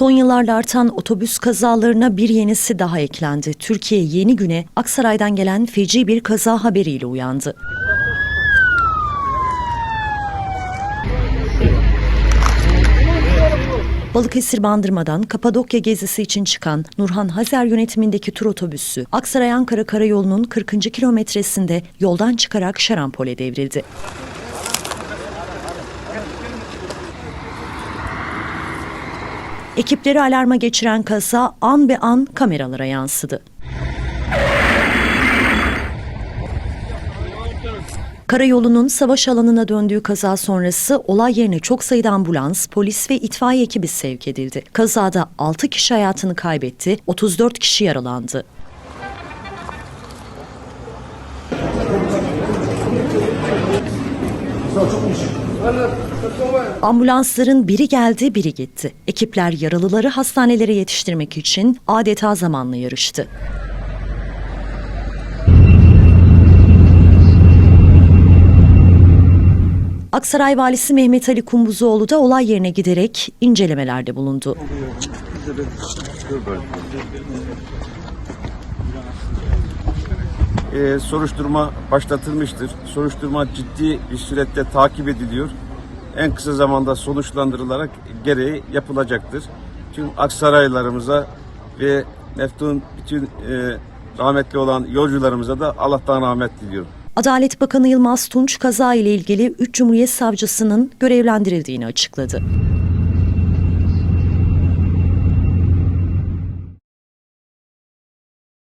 Son yıllarda artan otobüs kazalarına bir yenisi daha eklendi. Türkiye yeni güne Aksaray'dan gelen feci bir kaza haberiyle uyandı. Balıkesir Bandırma'dan Kapadokya gezisi için çıkan Nurhan Hazer yönetimindeki tur otobüsü Aksaray Ankara Karayolu'nun 40. kilometresinde yoldan çıkarak şarampole devrildi. Ekipleri alarma geçiren kaza an be an kameralara yansıdı. Karayolunun savaş alanına döndüğü kaza sonrası olay yerine çok sayıda ambulans, polis ve itfaiye ekibi sevk edildi. Kazada 6 kişi hayatını kaybetti, 34 kişi yaralandı. Ambulansların biri geldi, biri gitti. Ekipler yaralıları hastanelere yetiştirmek için adeta zamanla yarıştı. Aksaray Valisi Mehmet Ali Kumbuzoğlu da olay yerine giderek incelemelerde bulundu. Ee, soruşturma başlatılmıştır. Soruşturma ciddi bir sürette takip ediliyor. En kısa zamanda sonuçlandırılarak gereği yapılacaktır. Tüm Aksaraylarımıza ve Meftun bütün e, rahmetli olan yolcularımıza da Allah'tan rahmet diliyorum. Adalet Bakanı Yılmaz Tunç kaza ile ilgili 3 Cumhuriyet Savcısının görevlendirildiğini açıkladı.